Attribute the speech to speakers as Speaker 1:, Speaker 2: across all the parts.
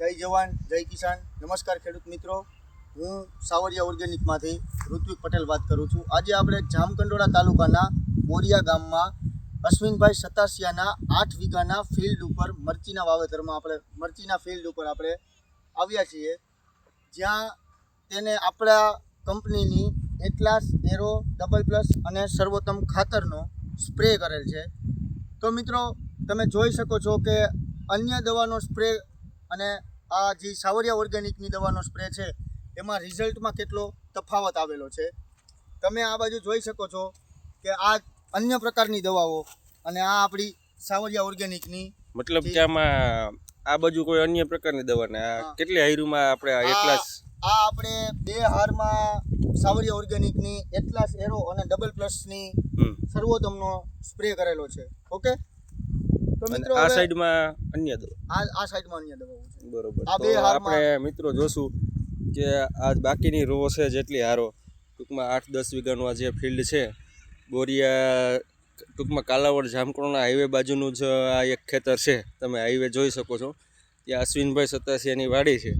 Speaker 1: જય જવાન, જય કિસાન. નમસ્કાર ખેડૂત મિત્રો. હું સાવરિયા ઓર્ગેનિકમાંથી ઋત્વિક પટેલ વાત કરું છું. આજે આપણે જામકંડોળા તાલુકાના બોરિયા ગામમાં અશ્વિનભાઈ સતાસિયાના આઠ વીઘાના ફિલ્ડ ઉપર મરચીના વાવેતરમાં આપણે, મરચીના ફિલ્ડ ઉપર આપણે આવ્યા છીએ. જ્યાં તેને આપણા કંપનીની એટલાસ એરો, ડબલ પ્લસ અને સર્વોત્તમ ખાતરનો સ્પ્રે કરેલ છે. તો મિત્રો, તમે જોઈ શકો છો કે અન્ય દવાનો સ્પ્રે અને આ જે સાવરિયા ઓર્ગેનિકની દવાનો સ્પ્રે છે એમાં રિઝલ્ટમાં કેટલો તફાવત આવેલો છે? તમે આ બાજુ જોઈ શકો છો કે આ અન્ય પ્રકારની દવાઓ અને આ આપણી સાવરિયા ઓર્ગેનિકની
Speaker 2: મતલબ કે આમાં આ બાજુ કોઈ અન્ય પ્રકારની દવા ને આ કેટલી હાયરુમાં આપણે એટલાસ?
Speaker 1: આ આપણે બે હારમાં સાવરિયા ઓર્ગેનિકની એટલાસ એરો અને ડબલ પ્લસની. સર્વોત્તમનો સ્પ્રે કરેલો છે. ઓકે? તો મિત્રો
Speaker 2: આ સાઈડમાં અન્ય દવા.
Speaker 1: આ આ સાઈડમાં અન્ય દવાઓ છે.
Speaker 2: બરોબર.
Speaker 1: આ બે
Speaker 2: આપણે મિત્રો જોશું કે આ બાકીની રો છે જેટલી હારો. ટૂંકમાં આઠ દસ વીઘાનું આ જે ફિલ્ડ છે બોરિયા ટૂંકમાં કાલાવડ જામકણોના હાઈવે બાજુનું જ આ એક ખેતર છે. તમે હાઈવે જોઈ શકો છો. ત્યાં અશ્વિનભાઈ સતાસિયાની વાડી છે.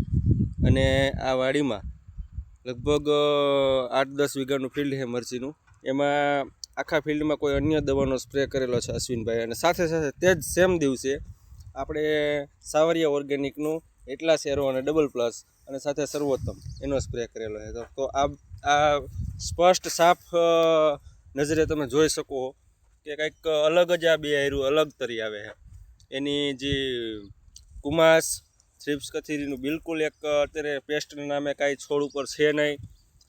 Speaker 2: અને આ વાડીમાં લગભગ આઠ દસ વીઘાનું ફિલ્ડ છે મરચીનું. એમાં આખા ફિલ્ડમાં કોઈ અન્ય દવાનો સ્પ્રે કરેલો છે અશ્વિનભાઈ અને સાથે સાથે તે જ સેમ દિવસે આપણે સાવરિયા ઓર્ગેનિકનું એટલા શેરો અને ડબલ પ્લસ અને સાથે સર્વોત્તમ એનો સ્પ્રે કરેલો છે. તો- આ આ સ્પષ્ટ સાફ નજરે તમે જોઈ શકો કે કંઈક અલગ જ આ બે આયરું અલગ તરી આવે છે. એની જે કુમાસ થ્રિપ્સ કથીરીનું બિલકુલ એક અત્યારે પેસ્ટના નામે કાંઈ છોડ ઉપર છે નહીં.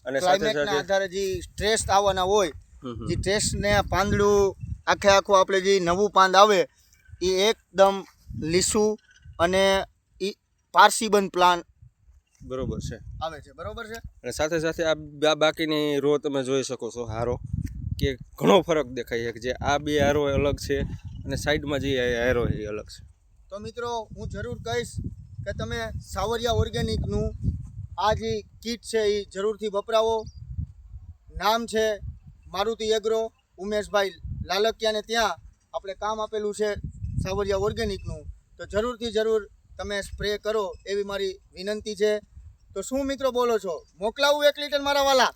Speaker 2: અને સાથે સાથે
Speaker 1: આધારે જે સ્ટ્રેસ આવવાના હોય. જે સ્ટ્રેસને પાંદડું આખે આખું આપણે જે નવું પાંદ આવે એ એકદમ લીસું અને એ પારસીબંધ પ્લાન
Speaker 2: બરોબર છે.
Speaker 1: આવે છે. બરોબર છે?
Speaker 2: અને સાથે સાથે આ બાકીની રો તમે જોઈ શકો છો હારો કે ઘણો ફરક દેખાય છે જે આ બે હારો અલગ છે અને સાઈડમાં જે હારો એ અલગ છે.
Speaker 1: તો મિત્રો હું જરૂર કહીશ કે તમે સાવરિયા ઓર્ગેનિકનું આ જે કીટ છે એ જરૂરથી વપરાવો. નામ છે મારુતિ એગ્રો ઉમેશભાઈ લાલકિયાને ત્યાં આપણે કામ આપેલું છે સાવરિયા ઓર્ગેનિકનું. તો જરૂરથી જરૂર તમે સ્પ્રે કરો એવી મારી વિનંતી છે. તો શું મિત્રો બોલો છો? મોકલાવું એક લીટર મારા વાલા?